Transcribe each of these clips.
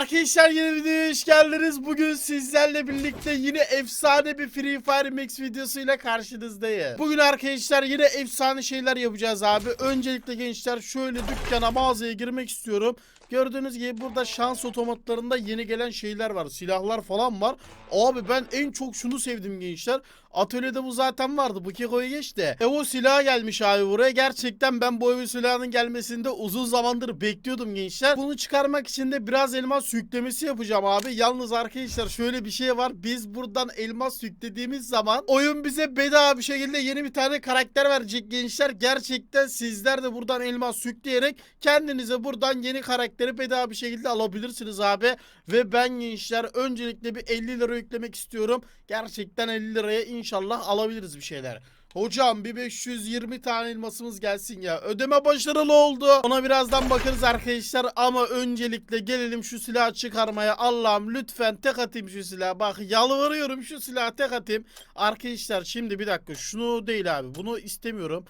Arkadaşlar yeni videoya hoş geldiniz. Bugün sizlerle birlikte yine efsane bir Free Fire Max videosuyla karşınızdayım. Bugün arkadaşlar yine efsane şeyler yapacağız abi. Öncelikle gençler şöyle dükkana mağazaya girmek istiyorum. Gördüğünüz gibi burada şans otomatlarında yeni gelen şeyler var. Silahlar falan var. Abi ben en çok şunu sevdim gençler. Atölyede bu zaten vardı. Bu Keko'ya geç de. Evo silahı gelmiş abi buraya. Gerçekten ben bu Evo silahının gelmesinde uzun zamandır bekliyordum gençler. Bunu çıkarmak için de biraz elmas yüklemesi yapacağım abi. Yalnız arkadaşlar şöyle bir şey var. Biz buradan elmas yüklediğimiz zaman oyun bize bedava bir şekilde yeni bir tane karakter verecek gençler. Gerçekten sizler de buradan elmas yükleyerek kendinize buradan yeni karakteri bedava bir şekilde alabilirsiniz abi. Ve ben gençler öncelikle bir 50 lira yüklemek istiyorum. Gerçekten 50 liraya inşallah alabiliriz bir şeyler. Hocam bir 520 tane elmasımız gelsin ya. Ödeme başarılı oldu. Ona birazdan bakarız arkadaşlar. Ama öncelikle gelelim şu silahı çıkarmaya. Allah'ım lütfen tek atayım şu silahı. Bak yalvarıyorum şu silahı tek atayım. Arkadaşlar şimdi bir dakika. Şunu değil abi. Bunu istemiyorum.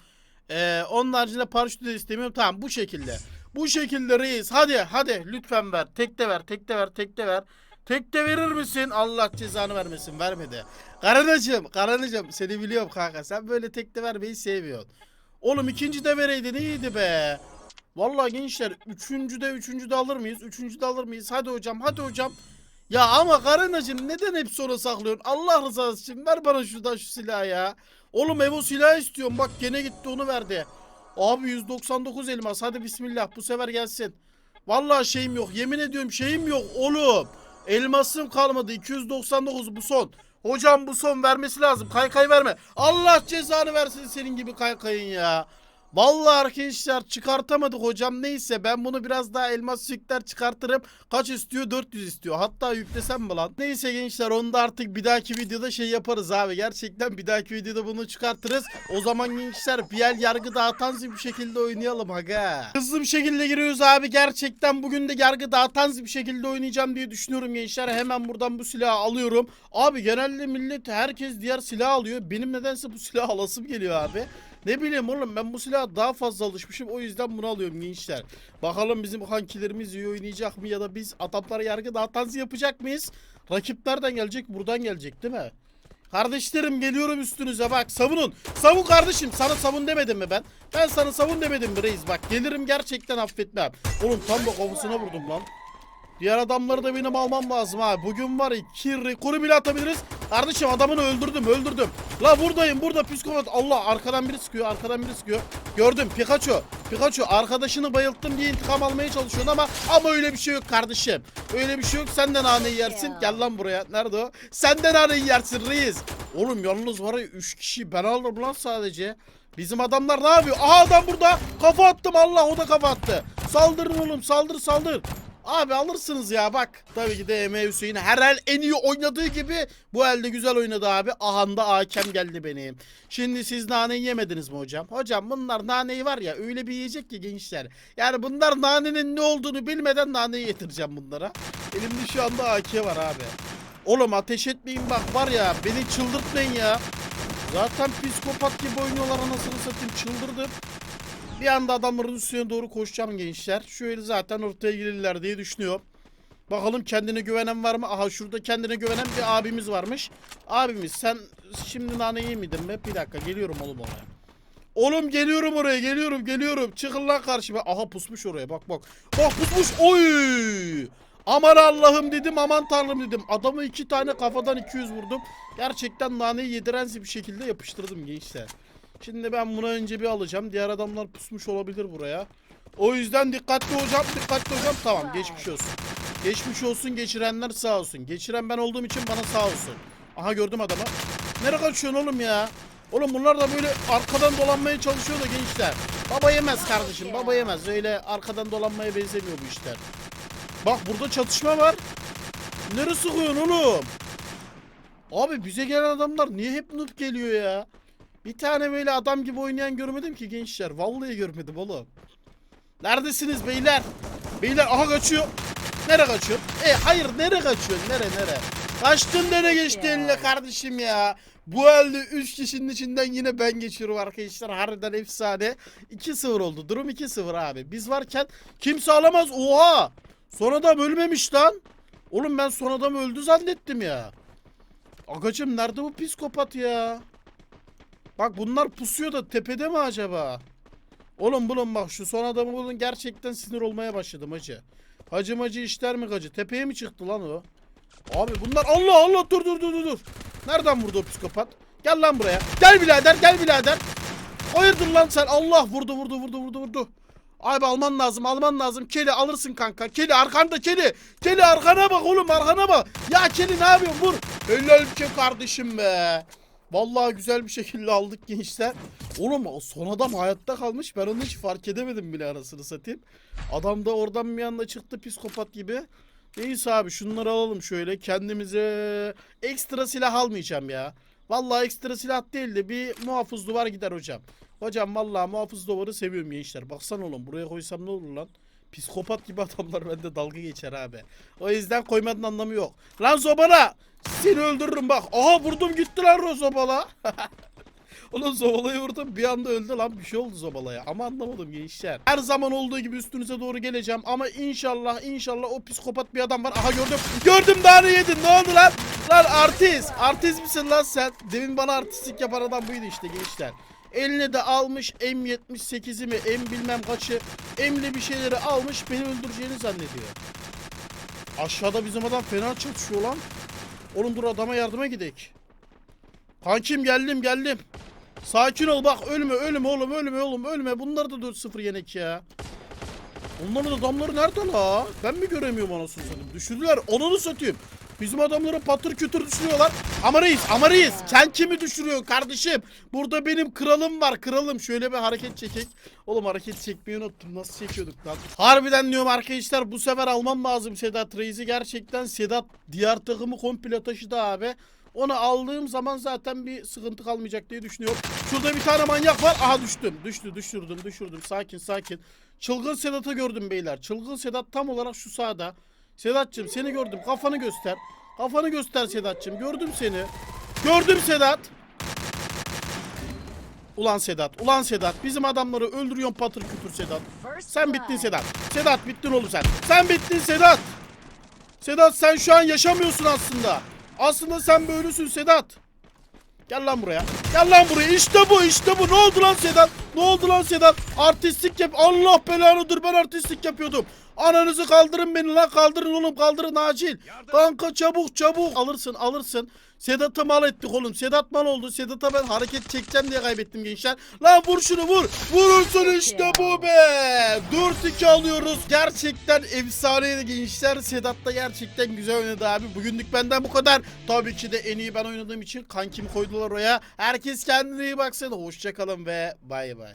Ee, onun haricinde paraşütü de istemiyorum. Tamam bu şekilde. Bu şekilde reis. Hadi hadi lütfen ver. Tek de ver. Tek de ver. Tek de ver. Tek de verir misin? Allah cezanı vermesin. Vermedi. Karanacığım, Karanacığım seni biliyorum kanka. Sen böyle tek de vermeyi sevmiyorsun. Oğlum ikinci de vereydin iyiydi be. Vallahi gençler üçüncü de üçüncü de alır mıyız? Üçüncü de alır mıyız? Hadi hocam hadi hocam. Ya ama Karanacığım neden hep sonra saklıyorsun? Allah rızası için ver bana şuradan şu silahı ya. Oğlum Evo silahı istiyorum. Bak gene gitti onu verdi. Abi 199 elmas. Hadi bismillah bu sefer gelsin. Vallahi şeyim yok. Yemin ediyorum şeyim yok oğlum. Elmasım kalmadı. 299 bu son. Hocam bu son vermesi lazım. Kaykay verme. Allah cezanı versin senin gibi kaykayın ya. Vallahi arkadaşlar çıkartamadık hocam. Neyse ben bunu biraz daha elmas yükler çıkartırım. Kaç istiyor? 400 istiyor. Hatta yüklesem mi lan? Neyse gençler onu da artık bir dahaki videoda şey yaparız abi. Gerçekten bir dahaki videoda bunu çıkartırız. O zaman gençler bir el yargı dağıtan bir şekilde oynayalım aga. Hızlı bir şekilde giriyoruz abi. Gerçekten bugün de yargı dağıtan bir şekilde oynayacağım diye düşünüyorum gençler. Hemen buradan bu silahı alıyorum. Abi genelde millet herkes diğer silah alıyor. Benim nedense bu silah alasım geliyor abi. Ne bileyim oğlum ben bu silaha daha fazla alışmışım o yüzden bunu alıyorum gençler. Bakalım bizim kankilerimiz iyi oynayacak mı ya da biz adamlara yargı dağıtansı yapacak mıyız? Rakip nereden gelecek? Buradan gelecek değil mi? Kardeşlerim geliyorum üstünüze bak savunun. Savun kardeşim sana savun demedim mi ben? Ben sana savun demedim mi reis bak gelirim gerçekten affetmem. Oğlum tam da kafasına vurdum lan. Diğer adamları da benim almam lazım abi. Bugün var iki rekoru bile atabiliriz. Kardeşim adamını öldürdüm öldürdüm. La buradayım burada psikopat. Allah arkadan biri sıkıyor arkadan biri sıkıyor. Gördüm Pikachu. Pikachu arkadaşını bayılttım diye intikam almaya çalışıyorsun ama ama öyle bir şey yok kardeşim. Öyle bir şey yok senden naneyi yersin. Gel lan buraya. Nerede o? Senden naneyi yersin reis. Oğlum yalnız var ya 3 kişi ben aldım lan sadece. Bizim adamlar ne yapıyor? Aha adam burada. Kafa attım Allah o da kafa attı. Saldırın oğlum saldır saldır. Abi alırsınız ya bak. Tabii ki de Eme Hüseyin her el en iyi oynadığı gibi bu elde güzel oynadı abi. Ahanda hakem geldi benim. Şimdi siz naneyi yemediniz mi hocam? Hocam bunlar naneyi var ya öyle bir yiyecek ki gençler. Yani bunlar nanenin ne olduğunu bilmeden naneyi yedireceğim bunlara. Elimde şu anda AK var abi. Oğlum ateş etmeyin bak var ya beni çıldırtmayın ya. Zaten psikopat gibi oynuyorlar anasını satayım çıldırdım. Bir anda adamların üstüne doğru koşacağım gençler. Şöyle zaten ortaya girirler diye düşünüyorum. Bakalım kendine güvenen var mı? Aha şurada kendine güvenen bir abimiz varmış. Abimiz sen şimdi nane yemedin mi? Bir dakika geliyorum oğlum oraya. Oğlum geliyorum oraya geliyorum geliyorum. Çıkın lan karşıma. Aha pusmuş oraya bak bak. Bak pusmuş. Oy! Aman Allah'ım dedim aman tanrım dedim. Adamı iki tane kafadan 200 vurdum. Gerçekten naneyi yediren bir şekilde yapıştırdım gençler. Şimdi ben bunu önce bir alacağım. Diğer adamlar pusmuş olabilir buraya. O yüzden dikkatli hocam, dikkatli hocam. Tamam, geçmiş olsun. Geçmiş olsun, geçirenler sağ olsun. Geçiren ben olduğum için bana sağ olsun. Aha gördüm adamı. Nereye kaçıyorsun oğlum ya? Oğlum bunlar da böyle arkadan dolanmaya çalışıyor da gençler. Baba yemez kardeşim, baba yemez. Öyle arkadan dolanmaya benzemiyor bu işler. Bak burada çatışma var. Nereye sıkıyorsun oğlum? Abi bize gelen adamlar niye hep noob geliyor ya? Bir tane böyle adam gibi oynayan görmedim ki gençler. Vallahi görmedim oğlum. Neredesiniz beyler? Beyler aha kaçıyor. Nere kaçıyor? E hayır nere kaçıyor? Nere nere? Kaçtın nere geçti eline kardeşim ya. Bu elde 3 kişinin içinden yine ben geçiyorum arkadaşlar. Harbiden efsane. 2-0 oldu. Durum 2-0 abi. Biz varken kimse alamaz. Oha! Son adam ölmemiş lan. Oğlum ben son adam öldü zannettim ya. Agacım nerede bu psikopat ya? Bak bunlar pusuyor da tepede mi acaba? Oğlum bulun bak şu son adamı bulun gerçekten sinir olmaya başladım hacı. Hacı macı işler mi gacı? Tepeye mi çıktı lan o? Abi bunlar Allah Allah dur dur dur dur. Nereden vurdu o psikopat? Gel lan buraya. Gel birader gel birader. Hayırdır lan sen? Allah vurdu vurdu vurdu vurdu vurdu. Abi alman lazım alman lazım. Keli alırsın kanka. Keli arkanda keli. Keli arkana bak oğlum arkana bak. Ya Keli ne yapıyorsun vur. Helal ki kardeşim be. Vallahi güzel bir şekilde aldık gençler. Oğlum son adam hayatta kalmış. Ben onu hiç fark edemedim bile arasını satayım. Adam da oradan bir anda çıktı psikopat gibi. Neyse abi şunları alalım şöyle. Kendimize ekstra silah almayacağım ya. Vallahi ekstra silah değil de bir muhafız duvar gider hocam. Hocam vallahi muhafız duvarı seviyorum gençler. Baksana oğlum buraya koysam ne olur lan? Psikopat gibi adamlar bende dalga geçer abi. O yüzden koymanın anlamı yok. Lan Zobala! Seni öldürürüm bak. Aha vurdum gitti lan o Oğlum Zobala'yı vurdum bir anda öldü lan bir şey oldu Zobala'ya ama anlamadım gençler. Her zaman olduğu gibi üstünüze doğru geleceğim ama inşallah inşallah o psikopat bir adam var. Aha gördüm. Gördüm daha ne yedin ne oldu lan? Lan artist. Artist misin lan sen? Demin bana artistlik yapan adam buydu işte gençler. Eline de almış M78'i mi M bilmem kaçı M'li bir şeyleri almış beni öldüreceğini zannediyor. Aşağıda bizim adam fena çatışıyor lan. Oğlum dur adama yardıma gidek. Kankim geldim geldim. Sakin ol bak ölme ölme oğlum ölme oğlum ölme. Bunlar da 4-0 yenek ya. Onların adamları nerede la? Ben mi göremiyorum anasını satayım? Düşürdüler. Onunu satayım. Bizim adamları patır kütür düşürüyorlar. Ama reis, ama reis. Sen kimi düşürüyorsun kardeşim? Burada benim kralım var, kralım. Şöyle bir hareket çekek. Oğlum hareket çekmeyi unuttum. Nasıl çekiyorduk lan? Harbiden diyorum arkadaşlar bu sefer almam lazım Sedat Reis'i. Gerçekten Sedat diğer takımı komple taşıdı abi. Onu aldığım zaman zaten bir sıkıntı kalmayacak diye düşünüyorum. Şurada bir tane manyak var. Aha düştüm. Düştü, düşürdüm, düşürdüm. Sakin, sakin. Çılgın Sedat'ı gördüm beyler. Çılgın Sedat tam olarak şu sağda. Sedat'cığım seni gördüm. Kafanı göster. Kafanı göster Sedat'cığım. Gördüm seni. Gördüm Sedat. Ulan Sedat, ulan Sedat. Bizim adamları öldürüyorsun patır kütür Sedat. Sen bittin Sedat. Sedat bittin oğlum sen. Sen bittin Sedat. Sedat sen şu an yaşamıyorsun aslında. Aslında sen böylesin Sedat. Gel lan buraya. Gel lan buraya. İşte bu işte bu. Ne oldu lan Sedat? Ne oldu lan Sedat? Artistlik yap. Allah belanı dur ben artistlik yapıyordum. Ananızı kaldırın beni lan kaldırın oğlum kaldırın acil. Kanka çabuk çabuk. Alırsın alırsın. Sedat'ı mal ettik oğlum. Sedat mal oldu. Sedat'a ben hareket çekeceğim diye kaybettim gençler. Lan vur şunu vur. Vurursun işte bu be. 4-2 alıyoruz. Gerçekten efsaneydi gençler. Sedat da gerçekten güzel oynadı abi. Bugünlük benden bu kadar. Tabii ki de en iyi ben oynadığım için kankimi koydular oraya. Herkes kendine iyi baksın. Hoşçakalın ve bay bay.